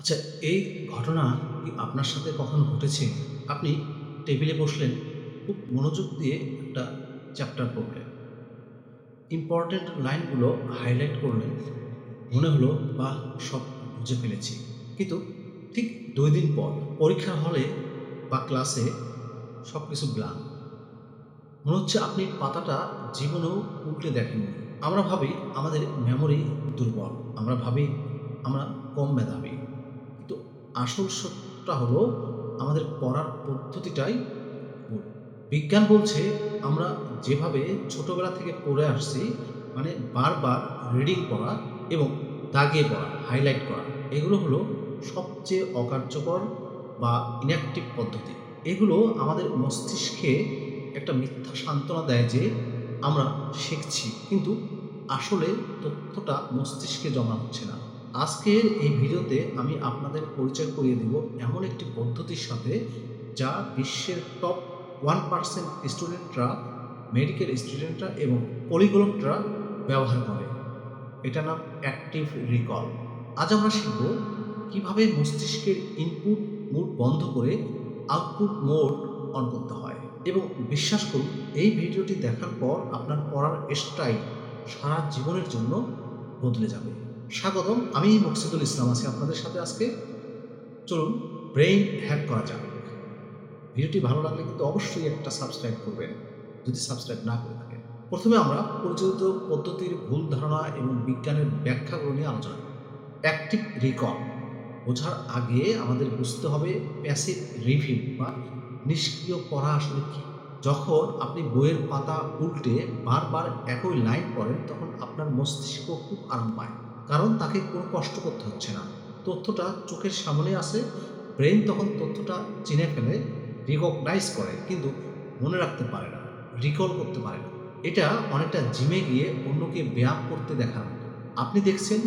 আচ্ছা এই ঘটনা কি আপনার সাথে কখনো ঘটেছে? আপনি টেবিলে বসলেন, খুব মনোযোগ দিয়ে একটা চ্যাপ্টার পড়লেন। ইম্পর্ট্যান্ট লাইনগুলো হাইলাইট করলেন। মনে হলো বা সব বুঝে ফেলেছি। কিন্তু ঠিক দুই দিন পর, পরীক্ষার হলে বা ক্লাসে সব কিছু ব্লান মনে হচ্ছে আপনি পাতাটা জীবনেও উল্টে দেখেননি। আমরা ভাবি, আমাদের মেমোরি দুর্বল। আমরা ভাবি, আমরা কম মেধাবী। আসল সত্যটা হলো, আমাদের পড়ার পদ্ধতিটাই ভুল। বিজ্ঞান বলছে, আমরা যেভাবে ছোটবেলা থেকে পড়ে আসছি মানে বারবার রিডিং পড়া এবং দাগিয়ে পড়া হাইলাইট করা, এগুলো হলো সবচেয়ে অকার্যকর বা ইনঅ্যাক্টিভ পদ্ধতি। এগুলো আমাদের মস্তিষ্কে একটা মিথ্যা সান্ত্বনা দেয় যে আমরা শিখছি, কিন্তু আসলে তথ্যটা মস্তিষ্কে জমা হচ্ছে না। আজকের এই ভিডিওতে আমি আপনাদের পরিচয় করিয়ে দেব এমন একটি পদ্ধতির সাথে যা বিশ্বের টপ ওয়ান পার্সেন্ট স্টুডেন্টরা মেডিকেল স্টুডেন্টরা এবং পলিগ্লটরা ব্যবহার করে। এটা নাম অ্যাক্টিভ রিকল আজ আমরা শিখব কীভাবে মস্তিষ্কের ইনপুট মোড বন্ধ করে আউটপুট মোড অন করতে হয় এবং বিশ্বাস করুন, এই ভিডিওটি দেখার পর আপনার পড়ার স্টাইল সারা জীবনের জন্য বদলে যাবে। স্বাগতম, আমি মকসিদুল ইসলাম আছি আপনাদের সাথে আজকে। চলুন ব্রেইন হ্যাক করা যাক। ভিডিওটি ভালো লাগলে কিন্তু অবশ্যই একটা সাবস্ক্রাইব করবেন, যদি সাবস্ক্রাইব না করে থাকেন। প্রথমে আমরা পরিচালিত পদ্ধতির ভুল ধারণা এবং বিজ্ঞানের ব্যাখ্যাগুলো নিয়ে আলোচনা করব। অ্যাক্টিভ রিকল বোঝার আগে আমাদের বুঝতে হবে প্যাসিভ রিভিউ বা নিষ্ক্রিয় পড়া আসলে কী। যখন আপনি বইয়ের পাতা উল্টে বারবার একই লাইন পড়েন, তখন আপনার মস্তিষ্ক খুব আরাম পায়। কারণ তাকে কোনো কষ্ট করতে হচ্ছে না। তথ্যটা চোখের সামনে আসে ব্রেন তখন তথ্যটা চিনে ফেলে রিকগনাইজ করে, কিন্তু মনে রাখতে পারে না রিকল করতে পারে না। এটা অনেকটা জিমে গিয়ে অন্যকে ব্যায়াম করতে দেখার মতো। আপনি দেখছেন,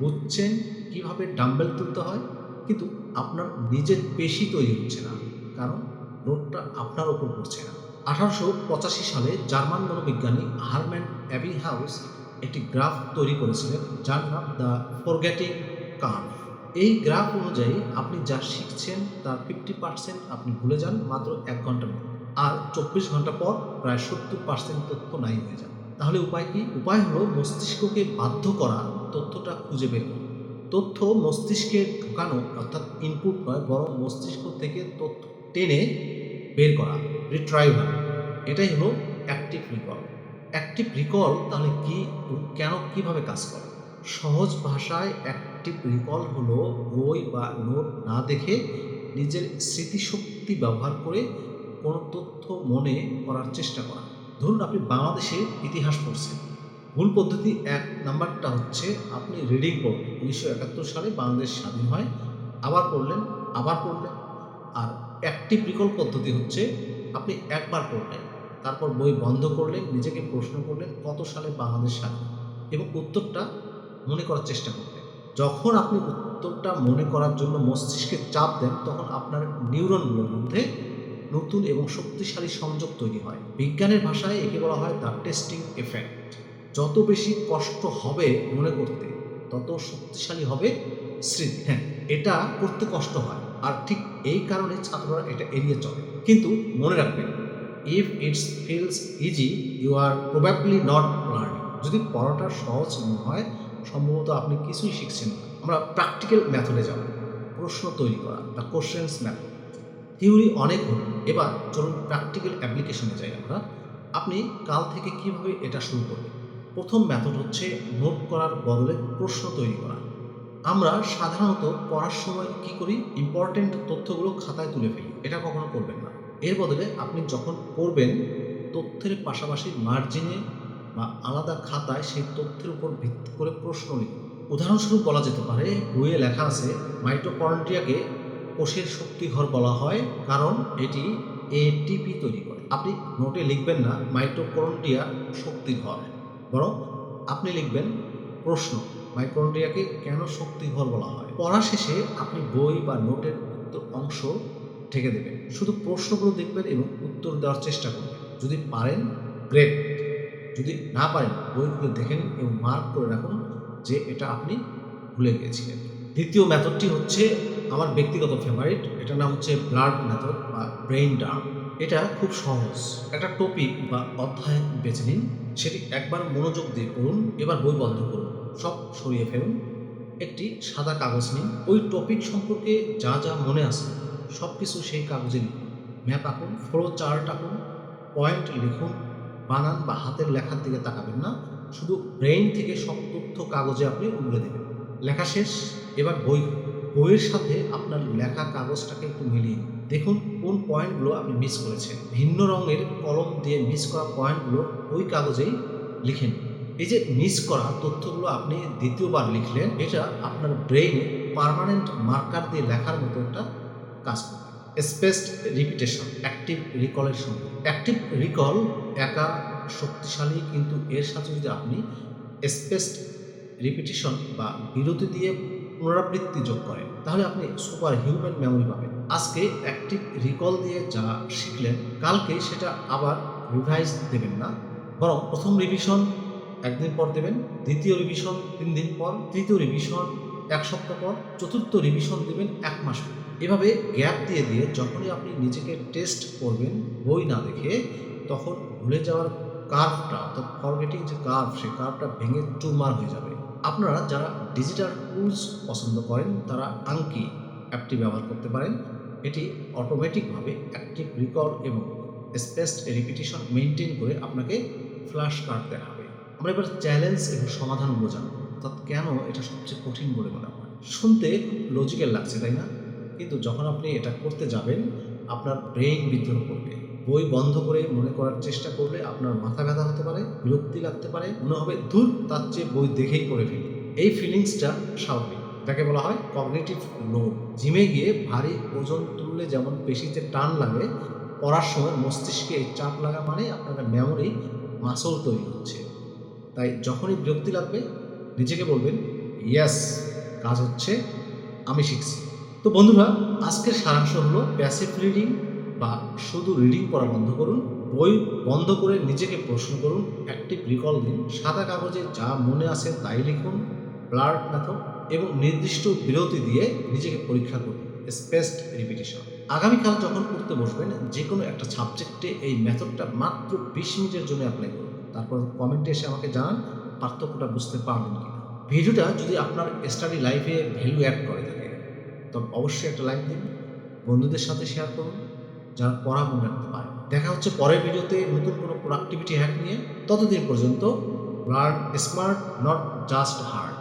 বুঝছেন কীভাবে ডাম্বেল তুলতে হয়, কিন্তু আপনার নিজের পেশি তৈরি হচ্ছে না, কারণ লোডটা আপনার ওপর পড়ছে না। আঠারোশো পঁচাশি সালে জার্মান মনোবিজ্ঞানী হারম্যান অ্যাবিংহাউস একটি গ্রাফ তৈরি করেছিলেন যার নাম দ্য ফরগেটিং কার্ভ। এই গ্রাফ অনুযায়ী আপনি যা শিখছেন তার ফিফটি পার্সেন্ট আপনি ভুলে যান, মাত্র এক ঘণ্টার মধ্যে আর চব্বিশ ঘণ্টা পর প্রায় সত্তর পার্সেন্ট তথ্য নাই হয়ে যাবে। তাহলে উপায় কি? উপায় হলো মস্তিষ্ককে বাধ্য করা তথ্যটা খুঁজে বের করা। তথ্য মস্তিষ্কে ঢোকানো, অর্থাৎ ইনপুট নয়, বরং মস্তিষ্ক থেকে তথ্য টেনে বের করা রিট্রাইভাল এটাই হলো অ্যাক্টিভ রিকল অ্যাক্টিভ রিকল তাহলে কি, কেন, কীভাবে কাজ করে? সহজ ভাষায় অ্যাক্টিভ রিকল হলো বই বা নোট না দেখে নিজের স্মৃতিশক্তি ব্যবহার করে কোনো তথ্য মনে করার চেষ্টা করা। ধরুন আপনি বাংলাদেশের ইতিহাস পড়ছেন। ভুল পদ্ধতি এক নাম্বারটা হচ্ছে আপনি রিডিং পড়বেন। উনিশশো একাত্তর সালে বাংলাদেশ স্বাধীন হয়, আবার পড়লেন আবার পড়লেন। আর অ্যাক্টিভ রিকল পদ্ধতি হচ্ছে আপনি একবার পড়লেন। তারপর বই বন্ধ করলেন নিজেকে প্রশ্ন করলেন কত সালে বাংলাদেশ স্বাধীন? এবং উত্তরটা মনে করার চেষ্টা করলেন যখন আপনি উত্তরটা মনে করার জন্য মস্তিষ্কে চাপ দেন, তখন আপনার নিউরনগুলোর মধ্যে নতুন এবং শক্তিশালী সংযোগ তৈরি হয়। বিজ্ঞানের ভাষায় একে বলা হয় দ্য টেস্টিং এফেক্ট। যত বেশি কষ্ট হবে মনে করতে, তত শক্তিশালী হবে স্মৃতি। হ্যাঁ এটা করতে কষ্ট হয়। আর ঠিক এই কারণে ছাত্ররা এটা এড়িয়ে চলে। কিন্তু মনে রাখবেন if it's feels easy you are probably not learning যদি পড়াটা সহজ হয় সম্ভবত আপনি কিছুই শিখছেন না। আমরা প্র্যাকটিক্যাল মেথডে যাব। প্রশ্ন তৈরি করা দ্য কোশ্চেন্স মেথড থিওরি অনেক হল। এবার চলুন প্র্যাকটিক্যাল অ্যাপ্লিকেশনে যাই আমরা। আপনি কাল থেকে কীভাবে এটা শুরু করবেন? প্রথম মেথড হচ্ছে নোট করার বদলে প্রশ্ন তৈরি করা। আমরা সাধারণত পড়ার সময় কি করি? ইম্পর্টেন্ট তথ্যগুলো খাতায় তুলে ফেলি। এটা কখনো করবেন না। এর বদলে আপনি যখন পড়বেন, তথ্যের পাশাপাশি মার্জিনে বা আলাদা খাতায় সেই তথ্যের উপর ভিত্তি করে প্রশ্ন লিখুন। উদাহরণস্বরূপ বলা যেতে পারে, বইয়ে লেখা আছে মাইটোকন্ড্রিয়াকে কোষের শক্তিঘর বলা হয়, কারণ এটি এটিপি তৈরি করে। আপনি নোটে লিখবেন না মাইটোকন্ড্রিয়া শক্তিঘর, বরং আপনি লিখবেন প্রশ্ন মাইক্রোন্ড্রিয়াকে কেন শক্তিঘর বলা হয়? পড়া শেষে আপনি বই বা নোটের অংশ ঢেকে দেবেন শুধু প্রশ্নগুলো দেখবেন এবং উত্তর দেওয়ার চেষ্টা করবেন। যদি পারেন গ্রেট যদি না পারেন, বইগুলো দেখে নিন এবং মার্ক করে রাখুন যে এটা আপনি ভুলে গিয়েছিলেন। দ্বিতীয় মেথডটি হচ্ছে আমার ব্যক্তিগত ফেভারিট এটা নাম হচ্ছে ব্লাড মেথড বা ব্রেইন ডার্ম এটা খুব সহজ। একটা টপিক বা অধ্যায় বেছে নিন, সেটি একবার মনোযোগ দিয়ে পড়ুন, এবার বই বন্ধ করুন, সব সরিয়ে ফেলুন। একটি সাদা কাগজ নিন। ওই টপিক সম্পর্কে যা যা মনে আছে সব কিছু সেই কাগজে লিখুন। ম্যাপ আঁকুন ফ্লো চার্ট আঁকুন পয়েন্ট লিখুন, বানান বা হাতের লেখার দিকে তাকাবেন না, শুধু ব্রেইন থেকে সব তথ্য কাগজে আপনি উগড়ে দেবেন। লেখা শেষ, এবার বই বইয়ের সাথে আপনার লেখা কাগজটাকে একটু মিলিয়ে। দেখুন কোন পয়েন্টগুলো আপনি মিস করেছেন। ভিন্ন রঙের কলম দিয়ে মিস করা পয়েন্টগুলো ওই কাগজেই লিখে নিন। এই যে মিস করা তথ্যগুলো আপনি দ্বিতীয়বার লিখলেন, এটা আপনার ব্রেইনে পার্মানেন্ট মার্কার দিয়ে লেখার মতো একটা কাজ করবে স্পেসড রিপিটেশন অ্যাক্টিভ রিকলের সঙ্গে। অ্যাক্টিভ রিকল একা শক্তিশালী, কিন্তু এর সাথে যদি আপনি স্পেসড রিপিটেশন বা বিরতি দিয়ে পুনরাবৃত্তি যোগ করেন, তাহলে আপনি সুপার হিউম্যান মেমোরি পাবেন। আজকে অ্যাক্টিভ রিকল দিয়ে যা শিখলেন, কালকে সেটা আবার রিভাইজ দেবেন না। বরং প্রথম রিভিশন একদিন পর দেবেন, দ্বিতীয় রিভিশন তিন দিন পর, তৃতীয় রিভিশন এক সপ্তাহ পর, চতুর্থ রিভিশন দেবেন, এক মাস পর। এভাবে গ্যাপ দিয়ে দিয়ে যখনই আপনি নিজেকে টেস্ট করবেন বই না দেখে, তখন ভুলে যাওয়ার কার্ভটা অর্থাৎ ফরগেটিং যে কার্ভ সেই কার্ভটা ভেঙে চুরমার হয়ে যাবে। আপনারা যারা ডিজিটাল টুলস পছন্দ করেন, তারা আংকি অ্যাপটি ব্যবহার করতে পারেন। এটি অটোমেটিকভাবে অ্যাক্টিভ রিকর্ড এবং স্পেসড রিপিটেশন মেনটেন করে আপনাকে ফ্ল্যাশ কার্ড দেখাবে। আমরা এবার চ্যালেঞ্জ এবং সমাধানগুলো জানব। অর্থাৎ কেন এটা সবচেয়ে কঠিন বলে মনে হয়? শুনতে লজিক্যাল লাগছে, তাই না? কিন্তু যখন আপনি এটা করতে যাবেন, আপনার ব্রেইন বিদ্রোহ করবে। বই বন্ধ করে মনে করার চেষ্টা করলে আপনার মাথা ব্যথা হতে পারে, বিরক্তি লাগতে পারে, মনে হবে দূর তার চেয়ে বই দেখেই পড়ে ফেলি। এই ফিলিংসটা স্বাভাবিক। এটাকে বলা হয় কগনিটিভ লোড জিমে গিয়ে ভারী ওজন তুললে যেমন পেশিতে টান লাগে, পড়ার সময় মস্তিষ্কে এই চাপ লাগা মানে আপনার মেমোরি মাসল তৈরি হচ্ছে তাই যখনই বিরক্তি লাগবে, নিজেকে বলবেন ইয়াস কাজ হচ্ছে, আমি শিখছি। তো বন্ধুরা, আজকের সারাংশ হলো প্যাসিভ রিডিং বা শুধু রিডিং পড়া বন্ধ করুন, বই বন্ধ করে নিজেকে প্রশ্ন করুন অ্যাক্টিভ রিকল দিন, সাদা কাগজে যা মনে আছে তাই লিখুন ব্লাড মেথড এবং নির্দিষ্ট বিরতি দিয়ে নিজেকে পরীক্ষা করুন স্পেসড রিপিটেশন আগামীকাল যখন পড়তে বসবেন যে কোনো একটা সাবজেক্টে এই মেথডটা মাত্র বিশ মিনিটের জন্য অ্যাপ্লাই করুন। তারপর কমেন্টে এসে আমাকে জানান, পার্থক্যটা বুঝতে পারবেন কিনা। ভিডিওটা যদি আপনার স্টাডি লাইফে ভ্যালু অ্যাড করে থাকে তবে অবশ্যই একটা লাইক দিন, বন্ধুদের সাথে শেয়ার করুন, যারা পড়া মনে রাখতে পারে। দেখা হচ্ছে পরের ভিডিওতে নতুন কোনো প্রোডাক্টিভিটি হ্যাক নিয়ে। ততদিন পর্যন্ত learn smart not just hard